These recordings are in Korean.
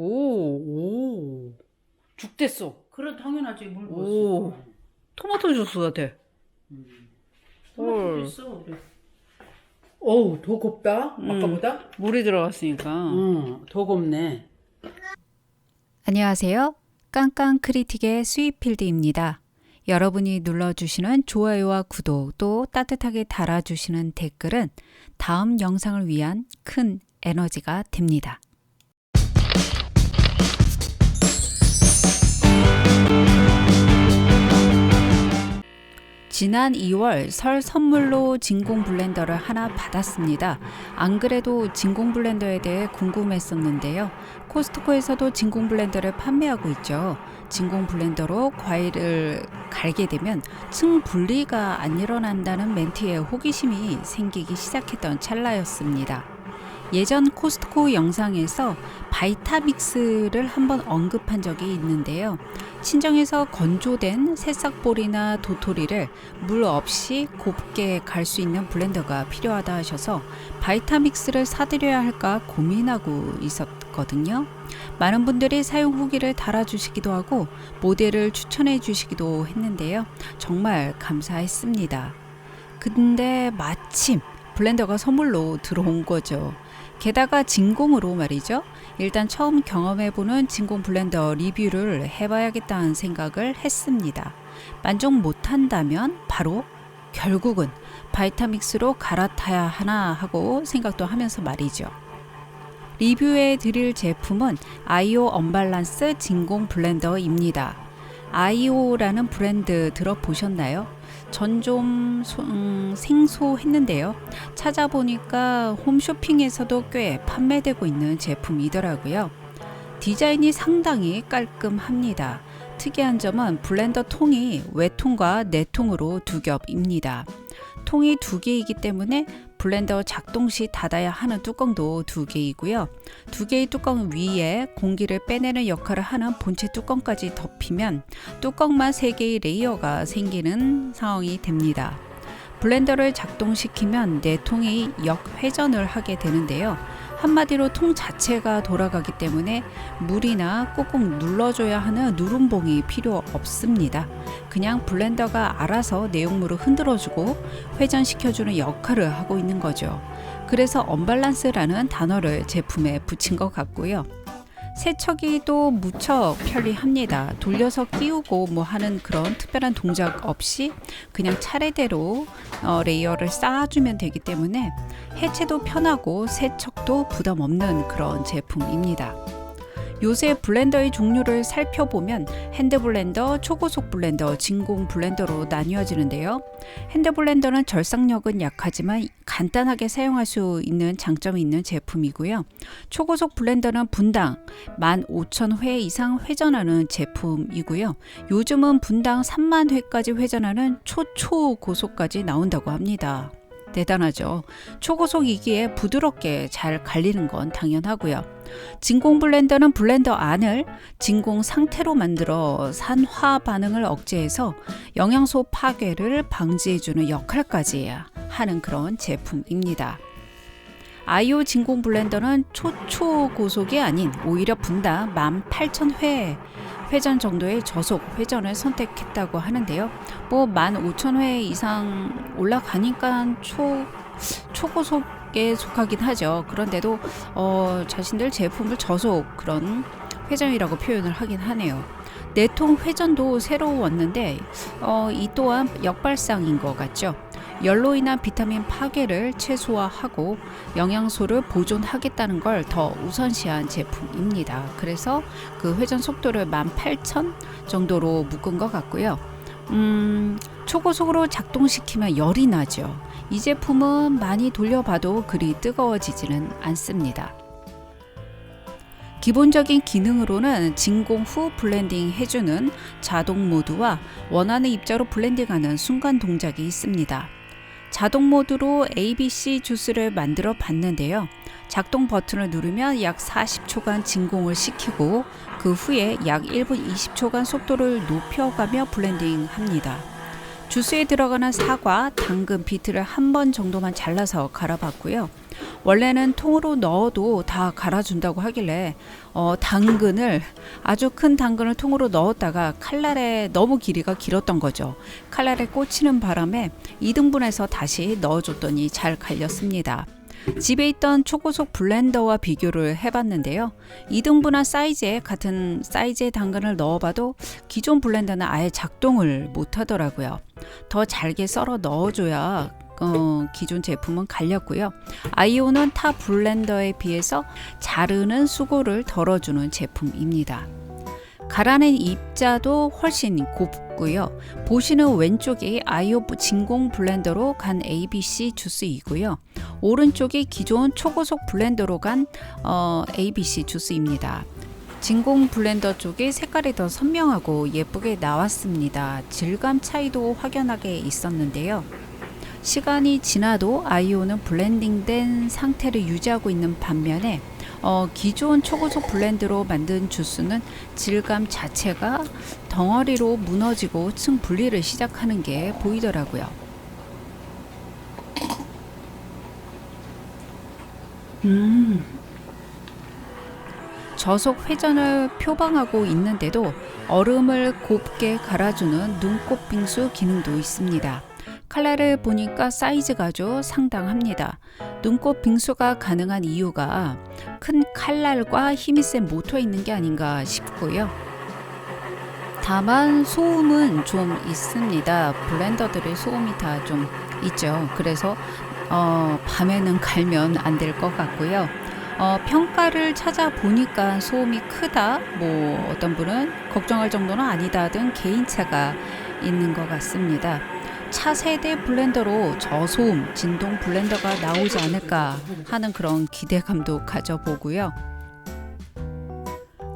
오, 오. 죽 됐어. 그래 당연하지 물 오. 부었어. 토마토 주스 같아. 토마토도 헐. 있어. 그래. 어우 더 곱다 음. 아까보다. 물이 들어갔으니까. 응, 더 곱네. 안녕하세요. 깡깡 크리틱의 스윗필드입니다. 여러분이 눌러주시는 좋아요와 구독 또 따뜻하게 달아주시는 댓글은 다음 영상을 위한 큰 에너지가 됩니다. 지난 2월 설 선물로 진공 블렌더를 하나 받았습니다. 안 그래도 진공 블렌더에 대해 궁금했었는데요. 코스트코에서도 진공 블렌더를 판매하고 있죠. 진공 블렌더로 과일을 갈게 되면 층 분리가 안 일어난다는 멘트에 호기심이 생기기 시작했던 찰나였습니다. 예전 코스트코 영상에서 바이타믹스를 한번 언급한 적이 있는데요. 친정에서 건조된 새싹볼이나 도토리를 물 없이 곱게 갈 수 있는 블렌더가 필요하다 하셔서 바이타믹스를 사드려야 할까 고민하고 있었거든요. 많은 분들이 사용 후기를 달아주시기도 하고 모델을 추천해 주시기도 했는데요. 정말 감사했습니다. 근데 마침 블렌더가 선물로 들어온 거죠. 게다가 진공으로 말이죠. 일단 처음 경험해보는 진공 블렌더 리뷰를 해봐야겠다는 생각을 했습니다. 만족 못한다면 바로 결국은 바이타믹스로 갈아타야 하나 하고 생각도 하면서 말이죠. 리뷰해 드릴 제품은 아이오 언발란스 진공 블렌더입니다. 아이오라는 브랜드 들어보셨나요? 전좀 음, 생소했는데요. 찾아보니까 홈쇼핑에서도 꽤 판매되고 있는 제품이더라고요. 디자인이 상당히 깔끔합니다. 특이한 점은 블렌더 통이 외통과 내통으로 두 겹입니다. 통이 두 개이기 때문에 블렌더 작동 시 닫아야 하는 뚜껑도 두 개이고요. 두 개의 뚜껑 위에 공기를 빼내는 역할을 하는 본체 뚜껑까지 덮이면 뚜껑만 세 개의 레이어가 생기는 상황이 됩니다. 블렌더를 작동시키면 내통이 역회전을 하게 되는데요. 한마디로 통 자체가 돌아가기 때문에 물이나 꾹꾹 눌러줘야 하는 누름봉이 필요 없습니다. 그냥 블렌더가 알아서 내용물을 흔들어주고 회전시켜주는 역할을 하고 있는 거죠. 그래서 언밸런스라는 단어를 제품에 붙인 것 같고요. 세척이도 무척 편리합니다. 돌려서 끼우고 뭐 하는 그런 특별한 동작 없이 그냥 차례대로 어, 레이어를 쌓아주면 되기 때문에 해체도 편하고 세척도 부담 없는 그런 제품입니다. 요새 블렌더의 종류를 살펴보면 핸드 블렌더, 초고속 블렌더, 진공 블렌더로 나뉘어지는데요. 핸드 블렌더는 절삭력은 약하지만 간단하게 사용할 수 있는 장점이 있는 제품이고요. 초고속 블렌더는 분당 15,000회 이상 회전하는 제품이고요. 요즘은 분당 3만 회까지 회전하는 초초고속까지 나온다고 합니다. 대단하죠. 초고속이기에 부드럽게 잘 갈리는 건 당연하고요. 진공 블렌더는 블렌더 안을 진공 상태로 만들어 산화 반응을 억제해서 영양소 파괴를 방지해주는 역할까지 하는 그런 제품입니다. 아이오 진공 블렌더는 초초 고속이 아닌 오히려 분당 18,000회 회전 정도의 저속 회전을 선택했다고 하는데요. 뭐 15,000회 이상 올라가니까 초 초고속에 속하긴 하죠. 그런데도 어, 자신들 제품을 저속 그런 회전이라고 표현을 하긴 하네요. 내통 회전도 새로웠는데 어, 이 또한 역발상인 것 같죠. 열로 인한 비타민 파괴를 최소화하고 영양소를 보존하겠다는 걸 더 우선시한 제품입니다. 그래서 그 회전 속도를 18,000 정도로 묶은 것 같고요. 음, 초고속으로 작동시키면 열이 나죠. 이 제품은 많이 돌려봐도 그리 뜨거워지지는 않습니다. 기본적인 기능으로는 진공 후 블렌딩 해주는 자동 모드와 원하는 입자로 블렌딩하는 순간 동작이 있습니다. 자동 모드로 ABC 주스를 만들어 봤는데요. 작동 버튼을 누르면 약 40초간 진공을 시키고 그 후에 약 1분 20초간 속도를 높여가며 블렌딩 합니다. 주스에 들어가는 사과, 당근, 비트를 한 번 정도만 잘라서 갈아봤고요. 원래는 통으로 넣어도 다 갈아준다고 하길래 어, 당근을 아주 큰 당근을 통으로 넣었다가 칼날에 너무 길이가 길었던 거죠. 칼날에 꽂히는 바람에 2등분해서 다시 넣어줬더니 잘 갈렸습니다. 집에 있던 초고속 블렌더와 비교를 해봤는데요. 2등분한 사이즈에 같은 사이즈의 당근을 넣어봐도 기존 블렌더는 아예 작동을 못하더라고요. 더 잘게 썰어 넣어줘야 어, 기존 제품은 갈렸고요. 아이오는 타 블렌더에 비해서 자르는 수고를 덜어주는 제품입니다. 갈아낸 입자도 훨씬 곱고요. 보시는 왼쪽이 아이오 진공 블렌더로 간 ABC 주스이고요. 오른쪽이 기존 초고속 블렌더로 간 어, ABC 주스입니다. 진공 블렌더 쪽이 색깔이 더 선명하고 예쁘게 나왔습니다. 질감 차이도 확연하게 있었는데요. 시간이 지나도 아이오는 블렌딩된 상태를 유지하고 있는 반면에 어, 기존 초고속 블렌드로 만든 주스는 질감 자체가 덩어리로 무너지고 층 분리를 시작하는 게 보이더라고요. 음. 저속 회전을 표방하고 있는데도 얼음을 곱게 갈아주는 눈꽃 빙수 기능도 있습니다. 칼날을 보니까 사이즈가 아주 상당합니다. 눈꽃 빙수가 가능한 이유가 큰 칼날과 힘이 센 모터에 있는 게 아닌가 싶고요. 다만 소음은 좀 있습니다. 블렌더들의 소음이 다 좀 있죠. 그래서 어, 밤에는 갈면 안 될 것 같고요. 어, 평가를 찾아보니까 소음이 크다, 뭐 어떤 분은 걱정할 정도는 아니다 등 개인차가 있는 것 같습니다. 차세대 블렌더로 저소음 진동 블렌더가 나오지 않을까 하는 그런 기대감도 가져보고요.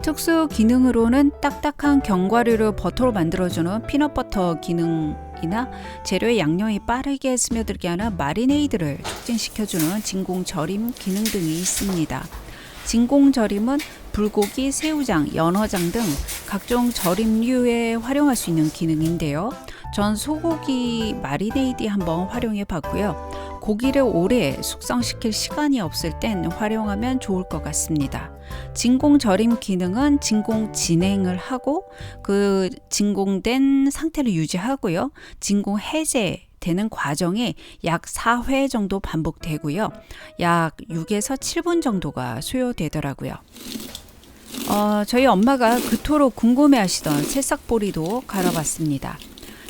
특수 기능으로는 딱딱한 견과류를 버터로 만들어주는 피넛버터 기능이나 재료의 양념이 빠르게 스며들게 하는 마리네이드를 촉진시켜주는 진공 절임 기능 등이 있습니다. 진공 절임은 불고기, 새우장, 연어장 등 각종 절임류에 활용할 수 있는 기능인데요. 전 소고기 마리네이드 한번 활용해 봤고요. 고기를 오래 숙성시킬 시간이 없을 땐 활용하면 좋을 것 같습니다. 진공 절임 기능은 진공 진행을 하고 그 진공된 상태를 유지하고요. 진공 해제 되는 과정이 약 4회 정도 반복되고요. 약 6에서 7분 정도가 소요되더라고요. 어, 저희 엄마가 그토록 궁금해 하시던 새싹보리도 갈아봤습니다.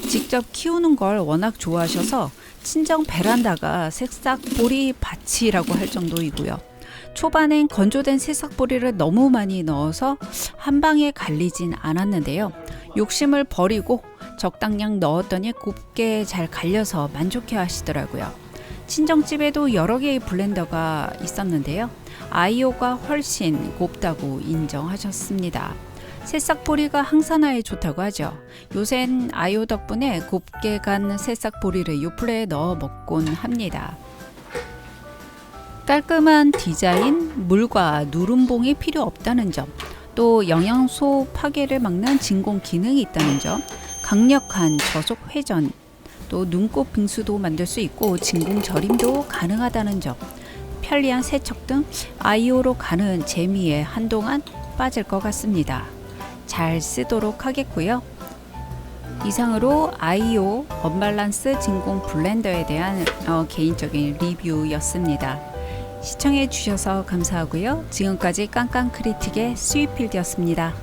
직접 키우는 걸 워낙 좋아하셔서 친정 베란다가 새싹보리 밭이라고 할 정도이고요. 초반엔 건조된 새싹보리를 너무 많이 넣어서 한 방에 갈리진 않았는데요. 욕심을 버리고 적당량 넣었더니 곱게 잘 갈려서 만족해 하시더라고요. 친정집에도 여러 개의 블렌더가 있었는데요. 아이오가 훨씬 곱다고 인정하셨습니다. 새싹보리가 항산화에 좋다고 하죠. 요샌 아이오 덕분에 곱게 간 새싹보리를 요플레에 넣어 먹곤 합니다. 깔끔한 디자인, 물과 누름봉이 필요 없다는 점, 또 영양소 파괴를 막는 진공 기능이 있다는 점, 강력한 저속 회전, 또 눈꽃 빙수도 만들 수 있고 진공 절임도 가능하다는 점, 편리한 세척 등 아이오로 가는 재미에 한동안 빠질 것 같습니다. 잘 쓰도록 하겠고요. 이상으로 아이오 언밸런스 진공 블렌더에 대한 어, 개인적인 리뷰였습니다. 시청해 주셔서 감사하고요. 지금까지 깡깡 크리틱의 스위필드였습니다.